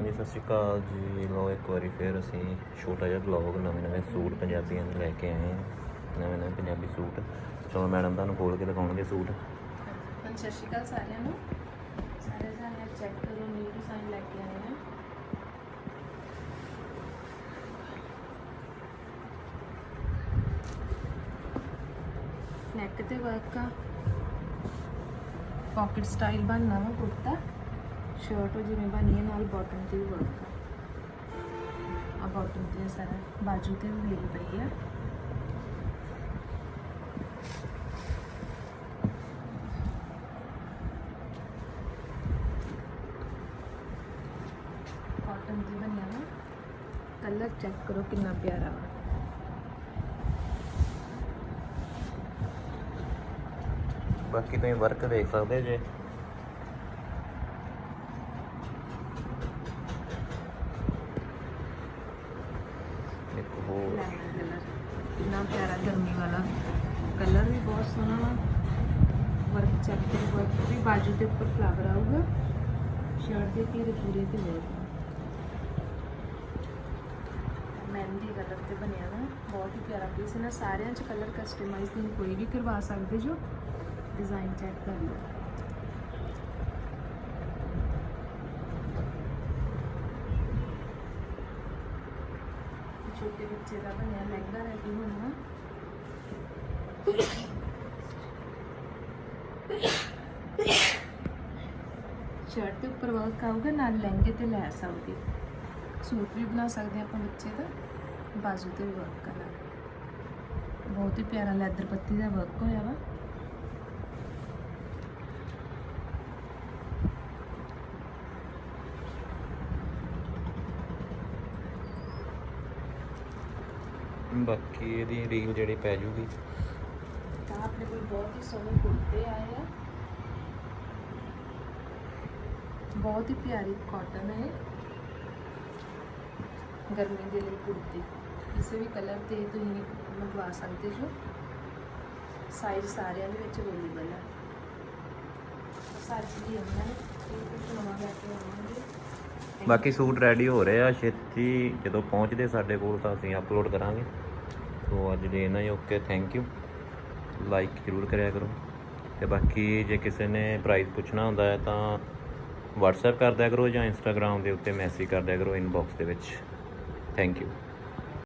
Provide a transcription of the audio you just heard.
ਹਾਂਜੀ, ਸਤਿ ਸ਼੍ਰੀ ਅਕਾਲ ਜੀ। ਲੋ ਇੱਕ ਵਾਰੀ ਫਿਰ ਅਸੀਂ ਛੋਟਾ ਜਿਹਾ ਬਲੌਗ ਨਵੇਂ ਨਵੇਂ ਸੂਟ ਪੰਜਾਬੀਆਂ ਦੇ ਲੈ ਕੇ ਆਏ ਹਾਂ। ਨਵੇਂ ਨਵੇਂ ਪੰਜਾਬੀ ਸੂਟ। ਚਲੋ ਮੈਡਮ ਤੁਹਾਨੂੰ ਖੋਲ ਕੇ ਦਿਖਾਉਣਗੇ ਸੂਟ। ਹਾਂਜੀ, ਸਤਿ ਸ਼੍ਰੀ ਅਕਾਲ ਸਾਰਿਆਂ ਨੂੰ। ਸਾਰੇ ਜਾਣੇ ਚੈੱਕ ਕਰੋ ਨਿਊ ਡਿਜ਼ਾਈਨ ਲੈ ਕੇ ਆਏ ਹਾਂ। ਨੈਕ ਤੇ ਵਰਕ ਆ। ਪਾਕਟ ਸਟਾਈਲ ਬਣਨਾ ਵਾ ਕੁੜਤਾ। ਸ਼ਰਟ ਜਿਵੇਂ ਬਣੀ ਹੈ, ਨਾਲ ਬਾਟਮ ਤੇ ਵੀ ਵਰਕ ਆ। ਆ ਬਾਟਮ ਤੇ ਸਾਰਾ। ਬਾਜੂ ਤੇ ਵੀ ਮਿਲ ਪਈ ਆ। ਕਾਟਨ ਦੀ ਬਣਿਆ ਵਾ ਕਲਰ ਚੈੱਕ ਕਰੋ ਕਿੰਨਾ ਪਿਆਰਾ ਵਾ। ਬਾਕੀ ਤੁਸੀਂ ਵਰਕ ਦੇਖ ਸਕਦੇ ਜੇ। ਇੱਕ ਹੋਰ। ਕਲਰ ਕਿੰਨਾ ਪਿਆਰਾ ਗਰਮੀ ਵਾਲਾ ਕਲਰ ਵੀ ਬਹੁਤ ਸੋਹਣਾ ਵਾ। ਵਰਕ ਚੈੱਕ ਕਰੋ ਵਰਕ ਵੀ ਬਾਜੂ ਦੇ ਉੱਪਰ ਫਲਾਵਰ ਆਊਗਾ। ਸ਼ਰਟ ਦੇ ਘੇਰੇ ਪੂਰੇ ਤੇ ਵਰਕ ਮਹਿੰਦੀ ਕਲਰ ਤੇ ਬਣਿਆ ਵਾ। ਬਹੁਤ ਹੀ ਪਿਆਰਾ ਪੀਸ ਹੈ ਨਾ ਸਾਰਿਆਂ 'ਚ ਕਲਰ ਕਸਟਮਾਈਜ਼ ਤੁਸੀਂ ਕੋਈ ਵੀ ਕਰਵਾ ਸਕਦੇ ਜੋ। ਡਿਜ਼ਾਈਨ ਚੈੱਕ ਕਰ ਲਓ। ਛੋਟੇ ਬੱਚੇ ਦਾ ਬਣਿਆ ਲਹਿੰਗਾ ਰੈਡੀ ਹੋਣਾ। ਸ਼ਰਟ ਦੇ ਉੱਪਰ ਵਰਕ ਆਊਗਾ, ਨਾਲ ਲਹਿੰਗੇ ਤੇ ਲੈਸ ਆਊਗੀ ਸੂਟ ਵੀ ਬਣਾ ਸਕਦੇ ਹਾਂ ਆਪਾਂ ਬੱਚੇ ਦਾ। ਬਾਜ਼ੂ ਤੇ ਵੀ ਵਰਕ ਕਰਨਾ ਬਹੁਤ ਹੀ ਪਿਆਰਾ ਲੈਦਰ ਪੱਤੀ ਦਾ ਵਰਕ ਹੋਇਆ ਵਾ। ਬਾਕੀ ਇਹਦੀ ਰੀਲ ਜਿਹੜੀ ਪੈ ਜੂਗੀ। ਤਾਂ ਆਪਣੇ ਕੋਲ ਬਹੁਤ ਹੀ ਸੋਹਣੇ ਕੁੜਤੇ ਆਏ ਆ। ਬਹੁਤ ਹੀ ਪਿਆਰੀ ਕਾਟਨ ਹੈ ਗਰਮੀ ਦੇ ਲਈ ਕੁੜਤੀ। ਕਿਸੇ ਵੀ ਕਲਰ ਤੇ ਤੁਸੀਂ ਮੰਗਵਾ ਸਕਦੇ ਜੋ ਸਾਈਜ਼ ਸਾਰਿਆਂ ਦੇ ਵਿੱਚ ਅਵੇਲੇਬਲ ਹੈ ਸੱਚ ਦੀ ਨੇ ਕੁਝ ਬਾਕੀ ਸੂਟ ਰੈਡੀ ਹੋ ਰਹੇ ਆ, ਛੇਤੀ ਜਦੋਂ ਪਹੁੰਚਦੇ ਸਾਡੇ ਕੋਲ ਤਾਂ ਅਸੀਂ ਅਪਲੋਡ ਕਰਾਂਗੇ। ਸੋ ਅੱਜ ਲਈ ਇੰਨਾ ਹੀ ਓਕੇ ਥੈਂਕ ਯੂ ਲਾਈਕ ਜ਼ਰੂਰ ਕਰਿਆ ਕਰੋ। ਤੇ ਬਾਕੀ ਜੇ ਕਿਸੇ ਨੇ ਪ੍ਰਾਈਸ ਪੁੱਛਣਾ ਹੁੰਦਾ ਹੈ ਤਾਂ WhatsApp ਕਰ ਦਿਆ ਕਰੋ ਜਾਂ Instagram ਦੇ ਉੱਤੇ ਮੈਸੇਜ ਕਰ ਦਿਆ ਕਰੋ ਇਨਬਾਕਸ ਦੇ ਵਿੱਚ। Thank you